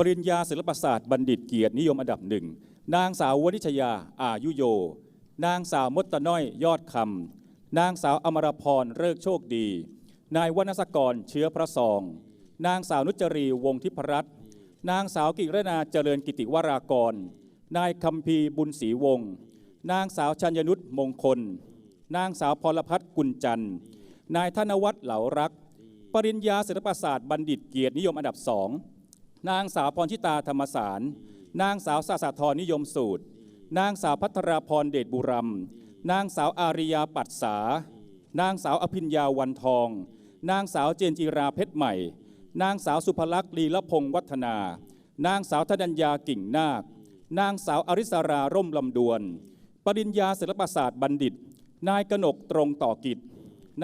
ปริญญาศิลปศาสตร์บัณฑิตเกียรตินิยมอันดับหนึ่ง นางสาววนิชยาอายุโย นางสาวมดตะน้อยยอดคำ นางสาวอมรพรเลิกโชคดี นายวณศกรเชื้อพระซอง นางสาวนุจรีวงทิพรัตน์ นางสาวกิรนาเจริญกิติวรากร นายคัมพีบุญศรีวงศ์นางสาวชัญญนุชมงคล นางสาวพรพัฒน์กุลจันทร์ นายธนวัฒน์เหลารัก ปริญญาศิลปศาสตร์บัณฑิตเกียรตินิยมอันดับสอง นางสาวพรชิตาธรรมสาร นางสาวสาสาธรนิยมสูตร นางสาวพัทราพรเดชบุรัมนางสาวอาริยาปัตสา นางสาวอภิญญาวันทอง นางสาวเจนจิราเพชรใหม่ นางสาวสุภลักษณ์ลีละพงศ์วัฒนา นางสาวธนัญญากิ่งนาคนางสาวอริสราร่มลำดวน ปริญญาศิลปศาสตร์บัณฑิต นายกนกตรงต่อกิจ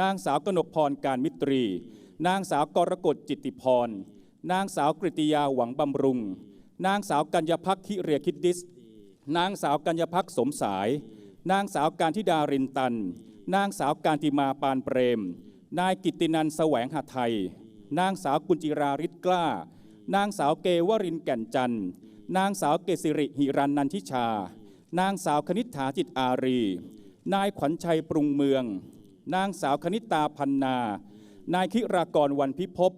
นางสาวกนกพรการมิตรี นางสาวกรกฎจิตติพร นางสาวกริติยาหวังบำรุง นางสาวกัญญพักคิเรียคิดดิส นางสาวกัญญพักสมสาย นางสาวการทิดารินตัน นางสาวการติมาปานเปรม นายกิตินันแสวงหาไทย นางสาวกุญจิราริศกล้า นางสาวเกวรินแก่นจันทร์ นางสาวเกษิริหิรันนันทิชา นางสาวคณิษฐาจิตอารี นายขวัญชัยปรุงเมือง นางสาวคณิตาพันนา นายคิรากรวันพิภพ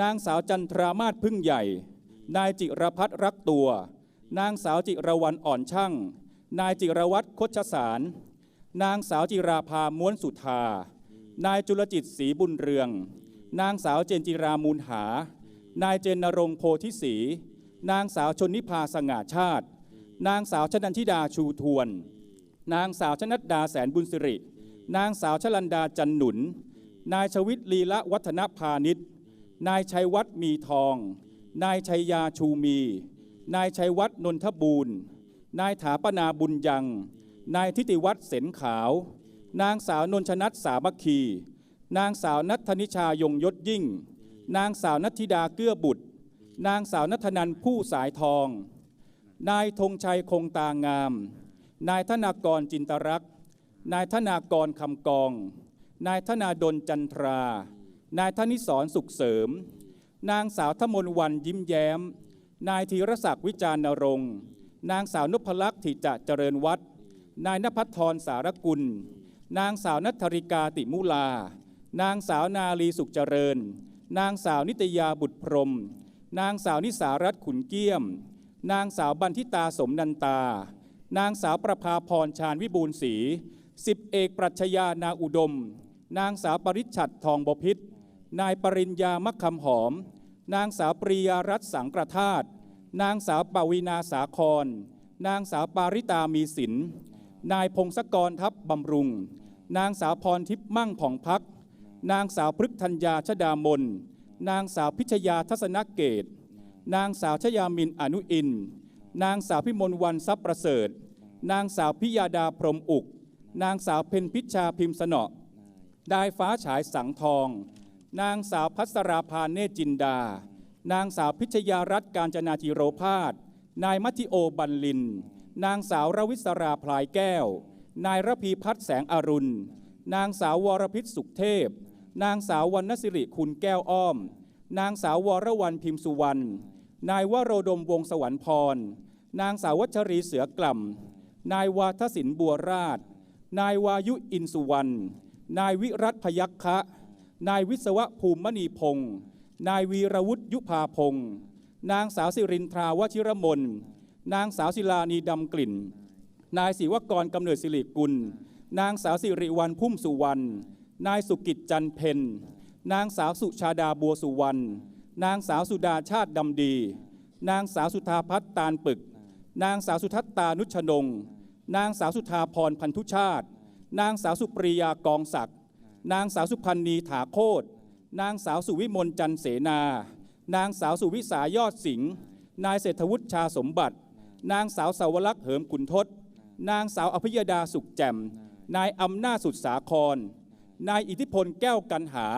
นางสาวจันทรามาศพึ่งใหญ่ นายจิรพัฒน์รักตัว นางสาวจิรวรรณอ่อนช่าง นายจิรวัตรคชสาร นางสาวจิราภาม้วนสุธา นายจุลจิตศรีบุญเรือง นางสาวเจนจิรามูลหา นายเจนนรงโพธิศรี นางสาวชนนิพาสง่าชาติ นางสาวชนันทิดาชูทวน นางสาวชนัดดาแสนบุญสิริ นางสาวชลันดาจันหนุน นายชวิตลีละวัฒนพาณิชย์ นายชัยวัฒน์มีทอง นายชัยยาชูมี นายชัยวัฒน์นนทบูรณ์ นายถาปนาบุญยัง นายทิติวัฒน์เสนขาว นางสาวนนชนัทสามัคคี นางสาวนัทธนิชายงยศยิ่ง นางสาวนัทธิดาเกื้อบุตร นางสาวนัทนันผู้สายทอง นายธงชัยคงตางาม นายธนากรจินตรักษ์นายธนากรคำกอง นายธนาดลจันทรา นายธนิสรสุขเสริม นางสาวทมนวันยิ้มแย้ม นายธีรศักดิ์วิจารณรงค์นางสาวนพลักษ์ถิจะเจริญวัฒน์นายนภัทรสารกุล นางสาวนัทธริกาติมุลา นางสาวนาลีสุขเจริญ นางสาวนิตยาบุตรพรม นางสาวนิสารัตน์ขุนเกี้ยม นางสาวบันทิตาสมนันตา นางสาวประภาพรชาญวิบูลย์ศรีสิบเอกปรัชญานาอุดม นางสาวปริชัดทองบพิษ นายปริญญามักคำหอม นางสาวปริยารัตน์สังกระทาตนางสาวปวีนาสาคร นางสาวปาริตามีสิน นายพงศกรทัพบำรุง นางสาวพรทิพย์มั่งผ่องพัก นางสาวพฤกธัญญาชดามน นางสาวพิชยาทัศนเกต นางสาวชยามินอนุอิน นางสาวพิมลวันทรัพย์ประเสริฐ นางสาวพิยาดาพรมอุก นางสาวเพนพิชชาพิมพ์สนอนายฟ้าฉายสังทอง นางสาวพัสราพาเนจินดา นางสาวพิชยารัตน์การจนาจิโรพาสนายมัธิโอบันลิน นางสาวรวิศราพลายแก้ว นายระพีพัฒน์แสงอรุณ นางสาววรพิษสุขเทพ นางสาววรรณสิริคุณแก้วอ้อม นางสาววรวรรณพิมพ์สุวรรณ นายวโรดมวงสวรรพร นางสาววัชรีเสือกล่ำ นายวาทศินบัวราช นายวายุอินสุวรรณ นายวิรัตพยัคคะ นายวิศวะภูมิมณีพงศ์นายวีรวุฒิยุพาพงศ์นางสาวสิรินทราวชิรมนนางสาวศิลานีดำกลิ่น นายศิวกรกำเนิดสิริกุล นางสาวสิริวัลพุ่มสุวรรณ นายสุกิจจันเพนนางสาวสุชาดาบัวสุวรรณ นางสาวสุดาชาติดำดี นางสาวสุธาพัฒน์ตาลปึก นางสาวสุทัศตานุชนง นางสาวสุธาพรพันธุชาติ นางสาวสุปริยากองศักดิ์ นางสาวสุพันณีถาโคตนางสาวสุวิมลจันเสนา นางสาวสุวิสายอดสิงห์นายเศรษฐวุฒิชาสมบัติ นางสาวสาวรักษ์เหิมขุนทศ นางสาวอภิยดาสุขแจ่ม นายอำนาจสุดสาคร นายอิทธิพลแก้วกันหา